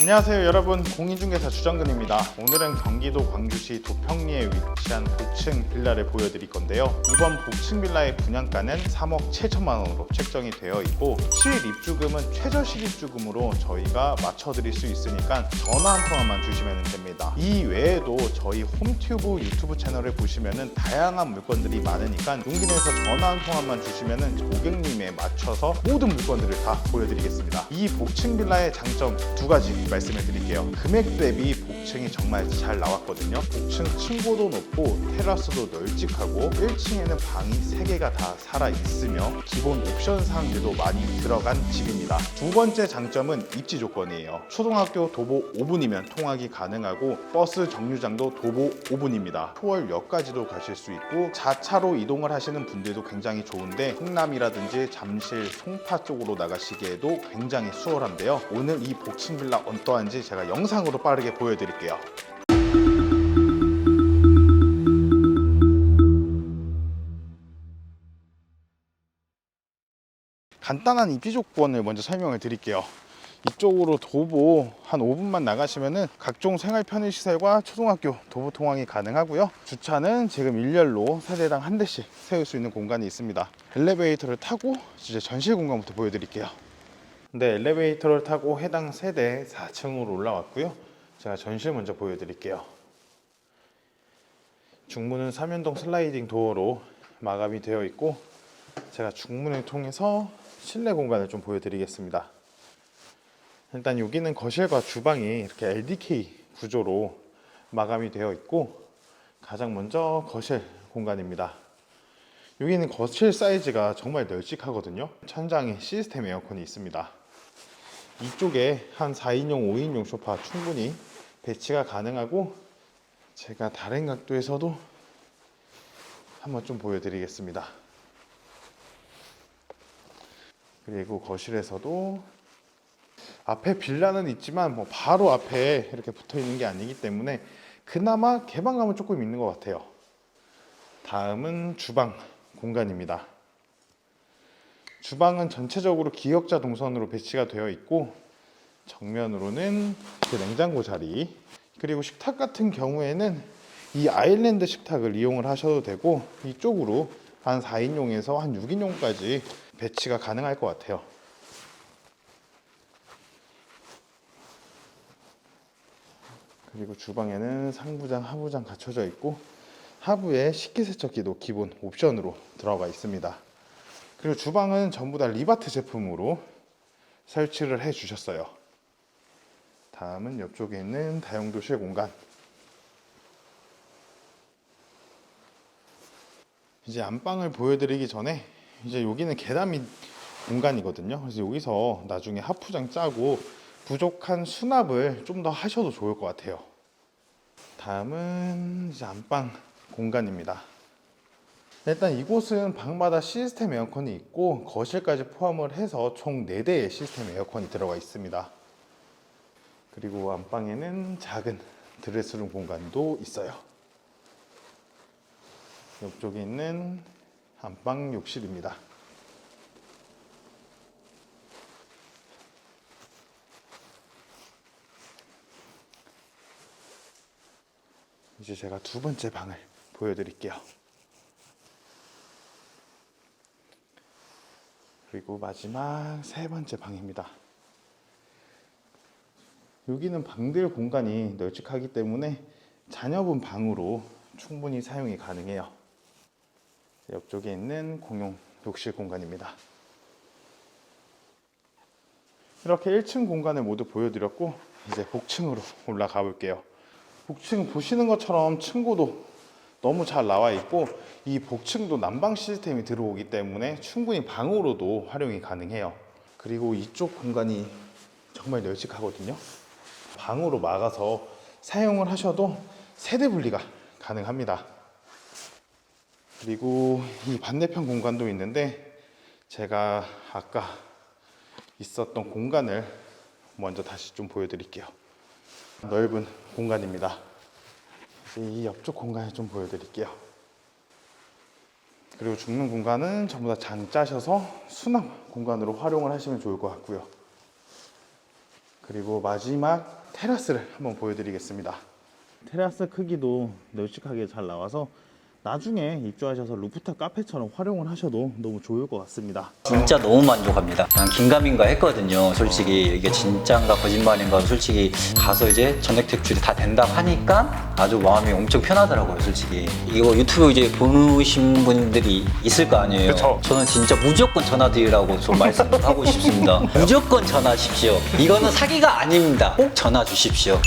안녕하세요 여러분. 공인중개사 주정근입니다. 오늘은 경기도 광주시 도평리에 위치한 복층 빌라를 보여드릴 건데요. 이번 복층 빌라의 분양가는 3억 7천만 원으로 책정이 되어 있고 시일 입주금은 최저식 입주금으로 저희가 맞춰드릴 수 있으니까 전화 한 통화만 주시면 됩니다. 이 외에도 저희 홈튜브 유튜브 채널을 보시면은 다양한 물건들이 많으니까 용기 내서 전화 한 통화만 주시면은 고객님에 맞춰서 모든 물건들을 다 보여드리겠습니다. 이 복층 빌라의 장점 두 가지 말씀을 드릴게요. 금액 대비 복층이 정말 잘 나왔거든요. 복층 층고도 높고 테라스도 널찍하고 1층에는 방이 3개가 다 살아 있으며 기본 옵션 사항들도 많이 들어간 집입니다. 두 번째 장점은 입지 조건이에요. 초등학교 도보 5분이면 통학이 가능하고 버스 정류장도 도보 5분입니다. 초월역까지도 가실 수 있고 자차로 이동을 하시는 분들도 굉장히 좋은데 흥남이라든지 잠실, 송파 쪽으로 나가시기에도 굉장히 수월한데요. 오늘 이 복층 빌라 어 떠한지 제가 영상으로 빠르게 보여드릴게요. 간단한 입지 조건을 먼저 설명을 드릴게요. 이쪽으로 도보 한 5분만 나가시면은 각종 생활 편의 시설과 초등학교 도보 통학이 가능하고요. 주차는 지금 일렬로 세대당 한 대씩 세울 수 있는 공간이 있습니다. 엘리베이터를 타고 이제 전실 공간부터 보여드릴게요. 네, 엘리베이터를 타고 해당 세대 4층으로 올라왔고요. 제가 전실 먼저 보여드릴게요. 중문은 삼연동 슬라이딩 도어로 마감이 되어 있고 제가 중문을 통해서 실내 공간을 좀 보여드리겠습니다. 일단 여기는 거실과 주방이 이렇게 LDK 구조로 마감이 되어 있고 가장 먼저 거실 공간입니다. 여기는 거실 사이즈가 정말 널찍하거든요. 천장에 시스템 에어컨이 있습니다. 이쪽에 한 4인용, 5인용 소파 충분히 배치가 가능하고 제가 다른 각도에서도 한번 좀 보여드리겠습니다. 그리고 거실에서도 앞에 빌라는 있지만 뭐 바로 앞에 이렇게 붙어 있는 게 아니기 때문에 그나마 개방감은 조금 있는 것 같아요. 다음은 주방 공간입니다. 주방은 전체적으로 기역자 동선으로 배치가 되어 있고 정면으로는 그 냉장고 자리 그리고 식탁 같은 경우에는 이 아일랜드 식탁을 이용을 하셔도 되고 이쪽으로 한 4인용에서 한 6인용까지 배치가 가능할 것 같아요. 그리고 주방에는 상부장, 하부장 갖춰져 있고 하부에 식기세척기도 기본 옵션으로 들어가 있습니다. 그리고 주방은 전부 다 리바트 제품으로 설치를 해 주셨어요. 다음은 옆쪽에 있는 다용도실 공간. 이제 안방을 보여드리기 전에 이제 여기는 계단 밑 공간이거든요. 그래서 여기서 나중에 하프장 짜고 부족한 수납을 좀 더 하셔도 좋을 것 같아요. 다음은 이제 안방 공간입니다. 일단 이곳은 방마다 시스템 에어컨이 있고 거실까지 포함을 해서 총 4대의 시스템 에어컨이 들어가 있습니다. 그리고 안방에는 작은 드레스룸 공간도 있어요. 옆쪽에 있는 안방 욕실입니다. 이제 제가 두 번째 방을 보여드릴게요. 그리고 마지막 세 번째 방입니다. 여기는 방들 공간이 널찍하기 때문에 자녀분 방으로 충분히 사용이 가능해요. 옆쪽에 있는 공용 욕실 공간입니다. 이렇게 1층 공간을 모두 보여드렸고 이제 복층으로 올라가 볼게요. 복층 보시는 것처럼 층고도 너무 잘 나와 있고 이 복층도 난방 시스템이 들어오기 때문에 충분히 방으로도 활용이 가능해요. 그리고 이쪽 공간이 정말 널찍하거든요. 방으로 막아서 사용을 하셔도 세대 분리가 가능합니다. 그리고 이 반대편 공간도 있는데 제가 아까 있었던 공간을 먼저 다시 좀 보여드릴게요. 넓은 공간입니다. 이 옆쪽 공간을 좀 보여드릴게요. 그리고 죽는 공간은 전부 다 장 짜셔서 수납 공간으로 활용을 하시면 좋을 것 같고요. 그리고 마지막 테라스를 한번 보여드리겠습니다. 테라스 크기도 널찍하게 잘 나와서 나중에 입주하셔서 루프탑 카페처럼 활용을 하셔도 너무 좋을 것 같습니다. 진짜 너무 만족합니다. 그냥 긴가민가 했거든요. 솔직히 이게 진짜인가 거짓말인가 솔직히 가서 이제 전액 대출이 다 된다고 하니까 아주 마음이 엄청 편하더라고요. 솔직히 이거 유튜브 이제 보신 분들이 있을 거 아니에요. 그쵸. 저는 진짜 무조건 전화드리라고 좀 말씀하고 싶습니다. 무조건 전화하십시오. 이거는 사기가 아닙니다. 꼭 전화 주십시오.